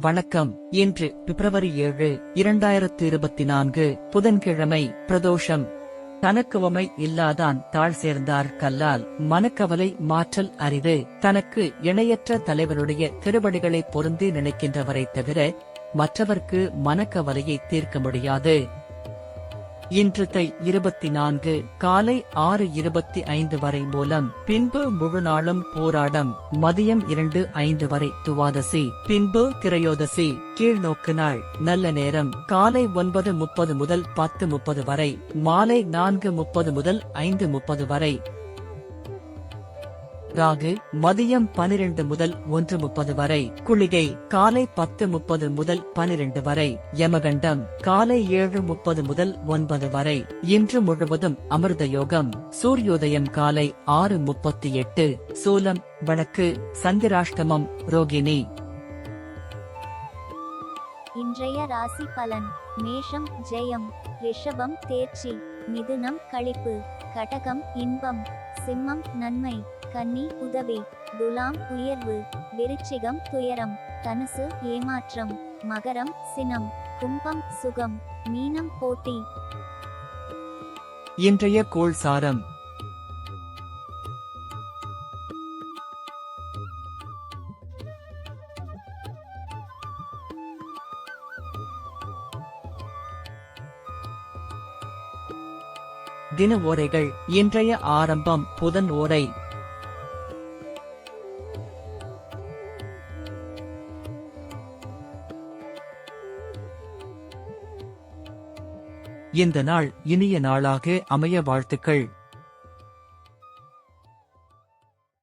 வணக்கம். இன்று பிப்ரவரி ஏழு இரண்டாயிரத்து இருபத்தி நான்கு புதன்கிழமை பிரதோஷம். தனக்குவமை இல்லாதான் தாழ் சேர்ந்தார் கல்லால். மனக்கவலை மாற்றல் அரிது. தனக்கு இணையற்ற தலைவருடைய திருவடிகளை பொருந்தி நினைக்கின்றவரை தவிர மற்றவர்க்கு மனக்கவலையை தீர்க்க முடியாது. இன்று தை இருபத்தி நான்கு காலை ஆறு இருபத்தி ஐந்து வரை மூலம் பின்பு முழு நாளும் போராடம் மதியம் இரண்டு ஐந்து வரை துவாதசி பின்பு திரையோதசி கீழ்நோக்கு நாள் நல்ல நேரம் காலை ஒன்பது முப்பது முதல் பத்து முப்பது வரை மாலை நான்கு முப்பது முதல் ஐந்து முப்பது வரை ராகு மதியம் பனிரெண்டு முதல் ஒன்று முப்பது வரை குளிகை காலை பத்து முப்பது முதல் பனிரெண்டு வரை யமகண்டம் காலை ஏழு முப்பது முதல் ஒன்பது வரை. இன்று முழுவதும் அமிர்த யோகம். சூரியோதயம் காலை ஆறு முப்பத்தி எட்டு. சூலம் வழக்கு சந்திராஷ்டமம் ரோகிணி. இன்றைய ராசி பலன். மேஷம் ஜெயம் ரிஷபம் தேர்ச்சி. மிதுனம் கழிப்பு கடகம் இன்பம் சிம்மம் நன்மை கன்னி உதவி துலாம் உயர்வு விருச்சிகம் துயரம் தனுசு ஏமாற்றம் மகரம் சினம் கும்பம் சுகம் மீனம் போட்டி. இன்றைய கோள் சாரம் தின ஓரைகள் இன்றைய ஆரம்பம் புதன் ஓரை. இந்த நாள் இனிய நாளாக அமைய வாழ்த்துக்கள்.